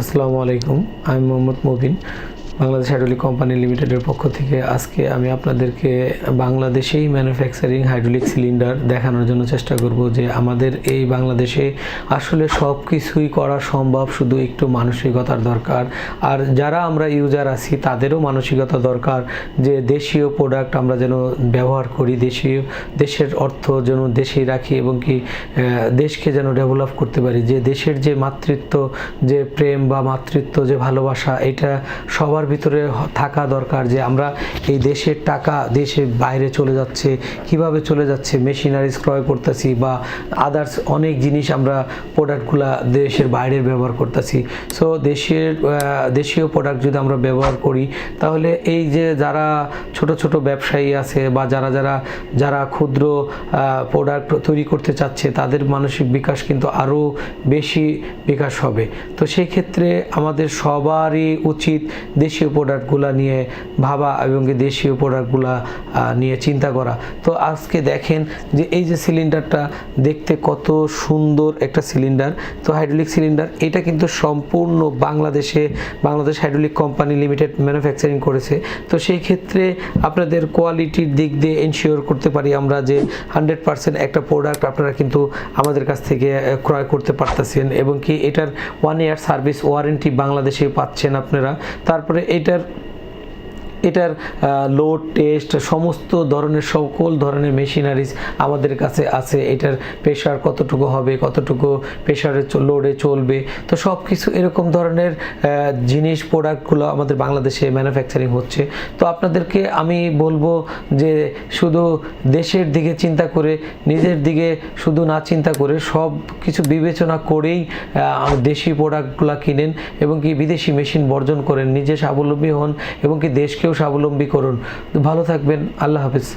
আসসালামু আলাইকুম আমি মোহাম্মদ মুবিন। বাংলাদেশ হাইড্রোলিক কোম্পানি লিমিটেডের পক্ষ থেকে আজকে আমি আপনাদেরকে বাংলাদেশেই ম্যানুফ্যাকচারিং হাইড্রোলিক সিলিন্ডার দেখানোর জন্য চেষ্টা করব যে আমাদের এই বাংলাদেশে আসলে সব কিছুই করা সম্ভব, শুধু একটু মানসিকতার দরকার। আর যারা আমরা ইউজার আছি, তাদেরও মানসিকতা দরকার যে দেশীয় প্রোডাক্ট আমরা যেন ব্যবহার করি, দেশীয়, দেশের অর্থ যেন দেশেই রাখি এবং কি দেশকে যেন ডেভেলপ করতে পারি। যে দেশের যে মাতৃত্ব, যে প্রেম বা মাতৃত্ব, যে ভালোবাসা, এটা সবার ভিতরে থাকা দরকার যে আমরা এই দেশের টাকা দেশের বাইরে চলে যাচ্ছে, কীভাবে চলে যাচ্ছে মেশিনারিজ ক্রয় করতেছি বা আদার্স অনেক জিনিস আমরা প্রোডাক্টগুলা দেশের বাইরের ব্যবহার করতেছি। সো দেশের দেশীয় প্রোডাক্ট যদি আমরা ব্যবহার করি, তাহলে এই যে যারা ছোট ছোট ব্যবসায়ী আছে বা যারা যারা যারা ক্ষুদ্র প্রোডাক্ট তৈরি করতে চাচ্ছে, তাদের মানসিক বিকাশ কিন্তু আরও বেশি বিকাশ হবে। তো সেই ক্ষেত্রে আমাদের সবারই উচিত দেশীয় প্রোডাক্টগুলো নিয়ে ভাবা এবং দেশীয় প্রোডাক্টগুলো নিয়ে চিন্তা করা। তো আজকে দেখেন যে এই যে সিলিন্ডারটা দেখতে কত সুন্দর একটা সিলিন্ডার তো হাইড্রোলিক সিলিন্ডার এটা কিন্তু সম্পূর্ণ বাংলাদেশে, Bangladesh hydraulic company limited manufacturing করেছে। তো সেই ক্ষেত্রে আপনাদের কোয়ালিটির দিক দিয়ে এনশিওর করতে পারি আমরা যে হান্ড্রেড পার্সেন্ট একটা প্রোডাক্ট আপনারা কিন্তু আমাদের কাছ থেকে ক্রয় করতে পারতেছেন এবং কি এটার ওয়ান ইয়ার সার্ভিস ওয়ারেন্টি বাংলাদেশে পাচ্ছেন আপনারা। তারপরে এটার এটার লোড টেস্ট সমস্ত ধরনের, সকল ধরনের মেশিনারিজ আমাদের কাছে আছে। এটার প্রেশার কতটুকু হবে, কতটুকু প্রেশারে লোডে চলবে? তো সব কিছু এরকম ধরনের জিনিস প্রোডাক্টগুলো আমাদের বাংলাদেশে ম্যানুফ্যাকচারিং হচ্ছে। তো আপনাদেরকে আমি বলব যে শুধু দেশের দিকে চিন্তা করে, নিজের দিকে শুধু না চিন্তা করে সব কিছু বিবেচনা করেই দেশি প্রোডাক্টগুলো কিনেন এবং কি বিদেশি মেশিন বর্জন করেন। নিজে স্বাবলম্বী হন এবং কি দেশকেও স্বাবলম্বী করুন। ভালো থাকবেন। আল্লাহ হাফিজ।